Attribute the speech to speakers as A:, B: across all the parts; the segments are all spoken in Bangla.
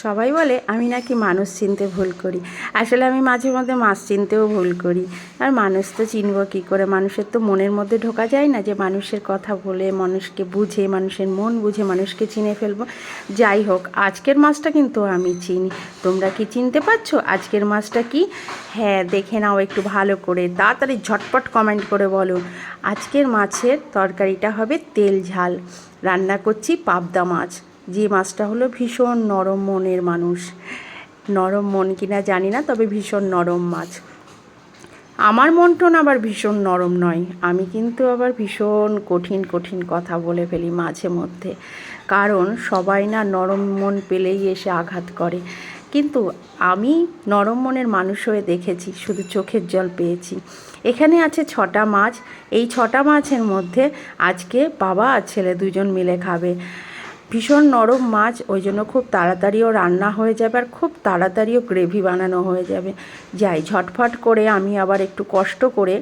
A: সবাই বলে, আমি নাকি মানুষ চিনতে ভুল করি। আসলে আমি মাঝে মধ্যে মাছ চিনতেও ভুল করি। আর মানুষ তো চিনব কী করে? মানুষের তো মনের মধ্যে ঢোকা যায় না যে মানুষের কথা বলে, মানুষকে বুঝে, মানুষের মন বুঝে, মানুষকে চিনে ফেলব। যাই হোক, আজকের মাছটা কিন্তু আমি চিনি। তোমরা কি চিনতে পারছ? আজকের মাছটা কি? হ্যাঁ দেখে নাও একটু ভালো করে। তাড়াতাড়ি ঝটপট কমেন্ট করে বলো। আজকের মাছের তরকারিটা হবে তেল ঝাল। রান্না করছি পাবদা মাছ। যে মাছটা হলো ভীষণ নরম মনের মানুষ। নরম মন কিনা জানি না, তবে ভীষণ নরম মাছ। আমার মনটন আবার ভীষণ নরম নয়, আমি কিন্তু আবার ভীষণ কঠিন কঠিন কথা বলে ফেলি মাঝে মধ্যে। কারণ সবাই না নরম মন পেলেই এসে আঘাত করে। কিন্তু আমি নরম মনের মানুষ হয়ে দেখেছি, শুধু চোখের জল পেয়েছি। এখানে আছে ছটা মাছ, এই ছটা মাছের মধ্যে আজকে বাবা আর ছেলে দুজন মিলে খাবে। ভীষণ নরম মাছ, ওই জন্য খুব তাড়াতাড়িও রান্না হয়ে যাবে আর খুব তাড়াতাড়িও গ্রেভি বানানো হয়ে যাবে। যাই, ঝটফট করে আমি আবার একটু কষ্ট করে,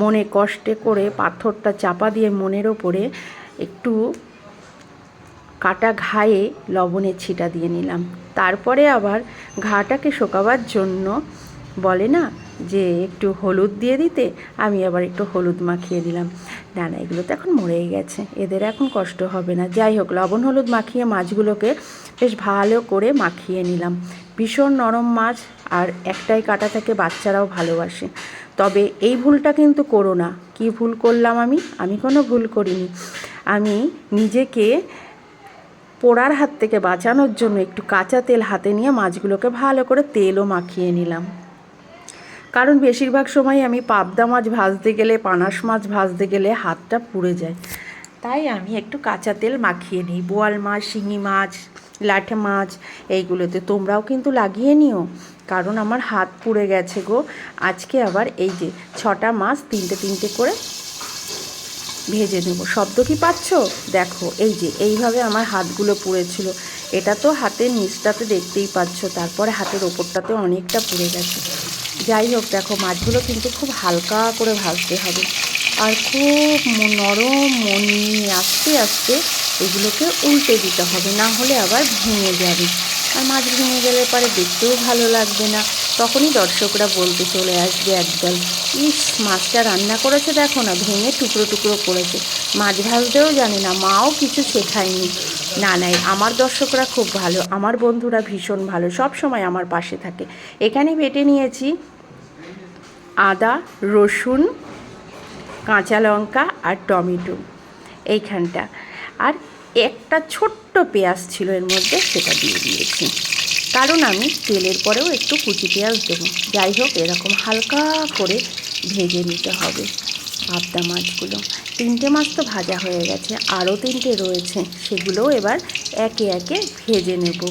A: মনে কষ্টে করে পাথরটা চাপা দিয়ে মনের ওপরে একটু কাটা ঘায়ে লবণের ছিটা দিয়ে নিলাম। তারপরে আবার ঘাটাকে শোকাবার জন্য বলে না যে একটু হলুদ দিয়ে দিতে, আমি আবার একটু হলুদ মাখিয়ে দিলাম। না না, এগুলো তো এখন মরেই গেছে। এদের এখন কষ্ট হবে না। যাই হোক, লবণ হলুদ মাখিয়ে মাছগুলোকে বেশ ভালো করে মাখিয়ে নিলাম। ভীষণ নরম মাছ, আর একটাই কাটা থাকে বাচ্চারাও ভালোবাসে। তবে এই ভুলটা কিন্তু করো না। কি ভুল করলাম আমি? আমি কোনো ভুল করিনি। আমি নিজেকে পোড়ার হাত থেকে বাঁচানোর জন্য একটু কাঁচা তেল হাতে নিয়ে মাছগুলোকে ভালো করে তেলও মাখিয়ে নিলাম। কারণ বেশিরভাগ সময় আমি পাবদা মাছ ভাজতে গেলে পানাস মাছ ভাজতে গেলে হাতটা পুড়ে যায়। তাই আমি একটু কাঁচা তেল মাখিয়ে নিই। বোয়াল মাছ, শিঙি মাছ, লাঠে মাছ, এইগুলোতে। তোমরাও কিন্তু লাগিয়ে নিও, কারণ আমার হাত পুড়ে গেছে গো। আজকে আবার এই যে ছটা মাছ তিনটে তিনটে করে ভেজে নেব। শব্দ কি পাচ্ছ? দেখো, এই যে এইভাবে আমার হাতগুলো পুড়েছিল। এটা তো হাতের নিচটাতে দেখতেই পাচ্ছ, তারপরে হাতের ওপরটাতে অনেকটা পুড়ে গেছে। যাই হোক, দেখো মাছগুলো কিন্তু খুব হালকা করে ভাজতে হবে। আর খুব নরম মন নিয়ে আস্তে আস্তে এগুলোকে উল্টে দিতে হবে, না হলে আবার ভেঙে যাবে। আর মাছ ভেঙে গেলে পরে দেখতেও ভালো লাগবে না। তখনই দর্শকরা বলতে চলে আসবে একদল, ইস, মাছটা রান্না করেছে দেখো না, ভেঙে টুকরো টুকরো করেছে। মাছ ভাজতেও জানে না, মাও কিছু শেখায়নি। না নাই আমার দর্শকরা খুব ভালো, আমার বন্ধুরা ভীষণ ভালো, সব সময় আমার পাশে থাকে। এখানে বেটে নিয়েছি আদা, রসুন, কাঁচা লঙ্কা আর টমেটো এইখানটা। আর একটা ছোট্ট পেঁয়াজ ছিল এর মধ্যে, সেটা দিয়ে দিয়েছি। কারণ আমি তেলের পরেও একটু কুচি পেঁয়াজ দেবো। যাই হোক, এরকম হালকা করে ভেজে নিতে হবে। পাবদা মাছগুলো। তিনটে মাছ তো ভাজা হয়ে গেছে, আরও তিনটে রয়েছে, সেগুলোও এবার একে একে ভেজে নেব।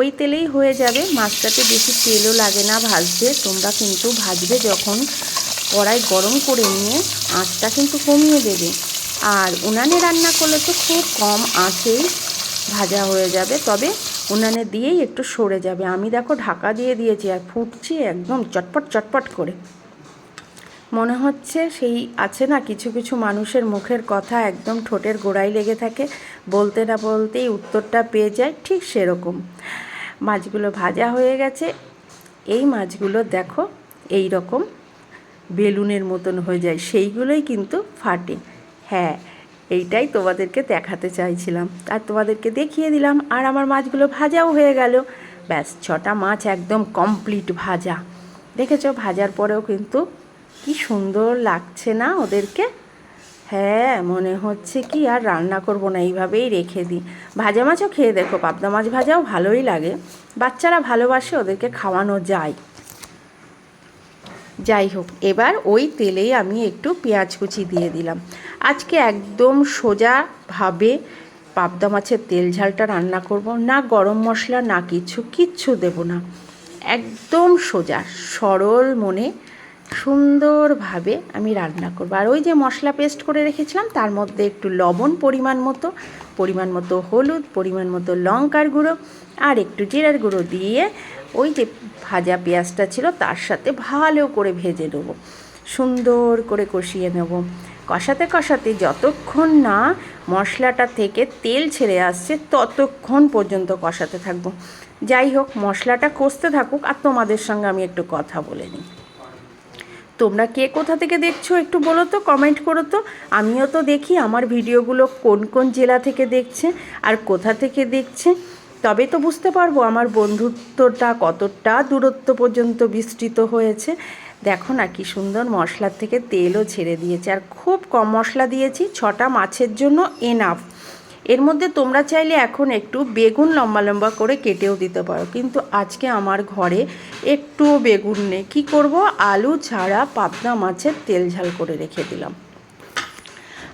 A: ওই তেলেই হয়ে যাবে, মাছটাতে বেশি তেলও লাগে না ভাজতে, তোমরা কিন্তু ভাজবে যখন কড়াই গরম করে নিয়ে আঁচটা কিন্তু কমিয়ে দেবে। আর উনানে রান্না করলে তো খুব কম আঁচেই ভাজা হয়ে যাবে, তবে উনানে দিয়েই একটু সরে যাবে। আমি দেখো ঢাকা দিয়ে দিয়েছি আর ফুটছি একদম চটপট চটপট করে। মনে হচ্ছে সেই আছে না কিছু কিছু মানুষের মুখের কথা একদম ঠোঁটের গোড়ায় লেগে থাকে, বলতে না বলতেই উত্তরটা পেয়ে যায় ঠিক সেরকম। মাছগুলো ভাজা হয়ে গেছে। এই মাছগুলো দেখো, এই রকম বেলুনের মতন হয়ে যায়, সেইগুলোই কিন্তু ফাটে। হ্যাঁ এইটাই তোমাদেরকে দেখাতে চাইছিলাম। আর তোমাদেরকে দেখিয়ে দিলাম, আর আমার মাছগুলো ভাজাও হয়ে গেল। ব্যাস, ছটা মাছ একদম কমপ্লিট ভাজা। দেখেছ, ভাজার পরেও কিন্তু কি সুন্দর লাগছে না ওদেরকে? হ্যাঁ মনে হচ্ছে কি আর রান্না করব না, এইভাবেই রেখে দিই। ভাজা মাছও খেয়ে দেখো, পাবদা মাছ ভাজাও ভালোই লাগে। বাচ্চারা ভালোবাসে ওদেরকে খাওয়ানো যায়। যাই হোক, এবার ওই তেলেই আমি একটু পেঁয়াজ কুচি দিয়ে দিলাম। আজকে একদম সোজাভাবে পাবদা মাছের তেল ঝালটা রান্না করব, না গরম মশলা, না কিছু, কিচ্ছু দেব না। একদম সোজা, সরল মনে সুন্দরভাবে আমি রান্না করব। আর ওই যে মশলা পেস্ট করে রেখেছিলাম, তার মধ্যে একটু লবণ পরিমাণ মতো পরিমাণ মতো হলুদ, পরিমাণ মতো লঙ্কার গুঁড়ো আর একটু জিরার গুঁড়ো দিয়ে ওই যে ভাজা পেঁয়াজটা ছিল, তার সাথে ভালো করে ভেজে নেব। সুন্দর করে কষিয়ে নেব। কষাতে কষাতে যতক্ষণ না মশলাটা থেকে তেল ছেড়ে আসছে, ততক্ষণ পর্যন্ত কষাতে থাকব। যাই হোক, মশলাটা কষতে থাকুক আর তোমাদের সঙ্গে আমি একটু কথা বলে নিই। তোমরা কে কোথা থেকে দেখছ একটু বলো তো কমেন্ট করো তো। আমিও তো দেখি আমার ভিডিওগুলো কোন কোন জেলা থেকে দেখছে আর কোথা থেকে দেখছে। তবে তো বুঝতে পারব আমার বন্ধুত্বটা কতটা দূরত্ব পর্যন্ত বিস্তৃত হয়েছে। দেখো না কি সুন্দর মশলার থেকে তেলও ছেড়ে দিয়েছে। আর খুব কম মশলা দিয়েছি, ছটা মাছের জন্য এনাফ এর মধ্যে তোমরা চাইলে এখন একটু বেগুন লম্বা লম্বা করে কেটেও দিতে পারো। কিন্তু আজকে আমার ঘরে একটুও বেগুন নেই। কী করব? আলু ছাড়া পাবদা মাছের তেল ঝাল করে রেখে দিলাম।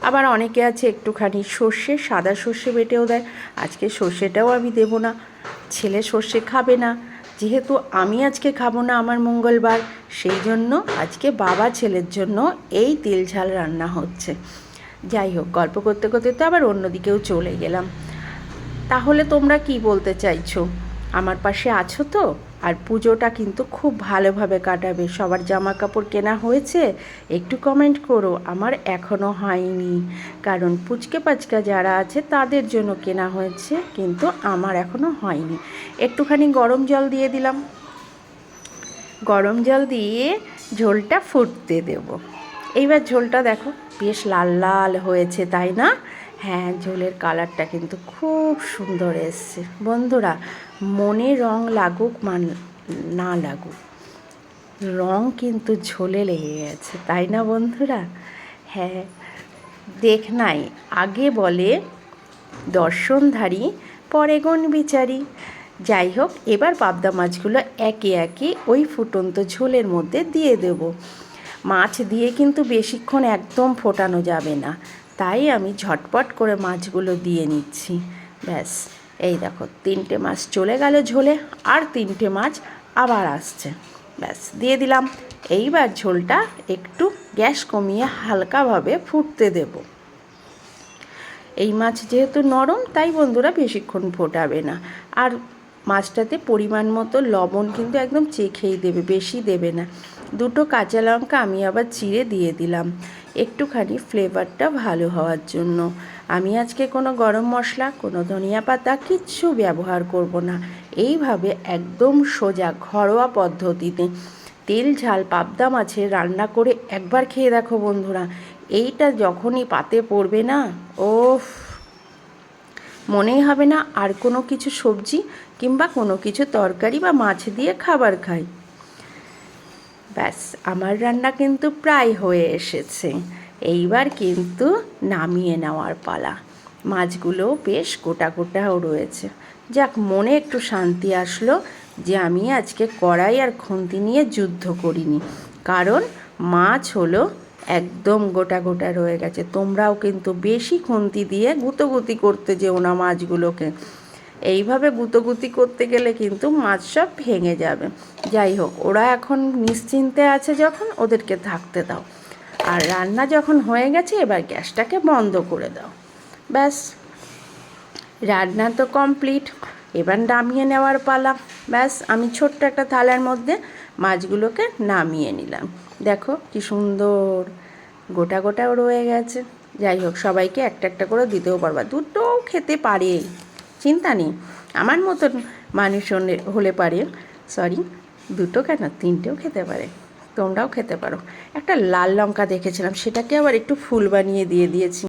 A: আবার অনেকে আছে একটুখানি সর্ষে, সাদা সর্ষে বেটেও দেয়। আজকে সর্ষেটাও আমি দেব না। ছেলে সর্ষে খাবে না। যেহেতু আমি আজকে খাব না আমার মঙ্গলবার, সেই জন্য আজকে বাবা ছেলের জন্য এই তেল ঝাল রান্না হচ্ছে। যাই হোক, গল্প করতে করতে তো আবার অন্যদিকেও চলে গেলাম। তাহলে তোমরা কি বলতে চাইছো? আমার পাশে আছো তো? আর পুজোটা কিন্তু খুব ভালোভাবে কাটাবে। সবার জামা কাপড় কেনা হয়েছে? একটু কমেন্ট করো। আমার এখনও হয়নি। কারণ পুচকে পাচকা যারা আছে, তাদের জন্য কেনা হয়েছে, কিন্তু আমার এখনও হয়নি। একটুখানি গরম জল দিয়ে দিলাম। গরম জল দিয়ে ঝোলটা ফুটতে দেব। এইবার ঝোলটা দেখো। বেশ লাল লাল হয়েছে, তাই না? হ্যাঁ ঝোলের কালারটা কিন্তু খুব সুন্দর এসছে। বন্ধুরা, মনে রং লাগুক মান, না লাগুক, রং কিন্তু ঝোলে লেগে গেছে, তাই না বন্ধুরা? হ্যাঁ দেখ নাই, আগে বলে দর্শনধারী, পরে গণ বিচারি। যাই হোক, এবার পাবদা মাছগুলো একে একে ওই ফুটন্ত ঝোলের মধ্যে দিয়ে দেব। মাছ দিয়ে কিন্তু বেশিক্ষণ একদম ফোটানো যাবে না। তাই আমি ঝটপট করে মাছগুলো দিয়ে নিচ্ছি। ব্যাস, এই দেখো, তিনটে মাছ চলে গেল ঝোলে, আর তিনটে মাছ আবার আসছে। ব্যাস, দিয়ে দিলাম। এইবার ঝোলটা একটু গ্যাস কমিয়ে হালকাভাবে ফুটতে দেবো। এই মাছ যেহেতু নরম, তাই বন্ধুরা বেশিক্ষণ ফোটাবে না। আর মাছটাতে পরিমাণ মতো লবণ কিন্তু একদম চেখেই দেবে, বেশি দেবে না। দুটো কাঁচা লঙ্কা আমি আবার চিড়ে দিয়ে দিলাম। একটুখানি ফ্লেভারটা ভালো হওয়ার জন্য। আমি আজকে কোনো গরম মশলা, কোনো ধনিয়া পাতা কিচ্ছু ব্যবহার করব না। এইভাবে একদম সোজা, ঘরোয়া পদ্ধতিতে তেল, ঝাল, পাবদা মাছের রান্না করে একবার খেয়ে দেখো বন্ধুরা। এইটা যখনই পাতে পড়বে না ও মনেই হবে না আর কোনো কিছু সবজি কিংবা কোনো কিছু তরকারি বা মাছ দিয়ে খাবার খাই। ব্যাস, আমার রান্না কিন্তু প্রায় হয়ে এসেছে। এইবার কিন্তু নামিয়ে নেওয়ার পালা। মাছগুলো বেশ গোটা গোটাও রয়েছে। যাক, মনে একটু শান্তি আসলো যে আমি আজকে কড়াই আর খুন্তি নিয়ে যুদ্ধ করিনি। কারণ মাছ হলো একদম গোটা গোটা রয়ে গেছে। তোমরাও কিন্তু বেশি খুন্তি দিয়ে গুতোগুতি করতে যেও না মাছগুলোকে। এইভাবে গুতোগুতি করতে গেলে কিন্তু মাছ সব ভেঙে যাবে। যাই হোক, ওরা এখন নিশ্চিন্তে আছে যখন ওদেরকে থাকতে দাও। আর রান্না যখন হয়ে গেছে, এবার গ্যাসটাকে বন্ধ করে দাও। ব্যাস। রান্না তো কমপ্লিট। এবার নামিয়ে নেওয়ার পালা। ব্যাস, আমি ছোট্ট একটা থালার মধ্যে মাছগুলোকে নামিয়ে নিলাম। দেখো কি সুন্দর গোটা গোটাও রয়ে গেছে। যাই হোক, সবাইকে একটা একটা করে দিতেও পারবা। দুটোও খেতে পারে চিন্তা নেই। আমার মতন মানুষ হলে পারে। সরি দুটো কেন? তিনটেও খেতে পারে। তোমরাও খেতে পারো। একটা লাল লঙ্কা দেখেছিলাম, সেটাকে আবার একটু ফুল বানিয়ে দিয়ে দিয়েছি।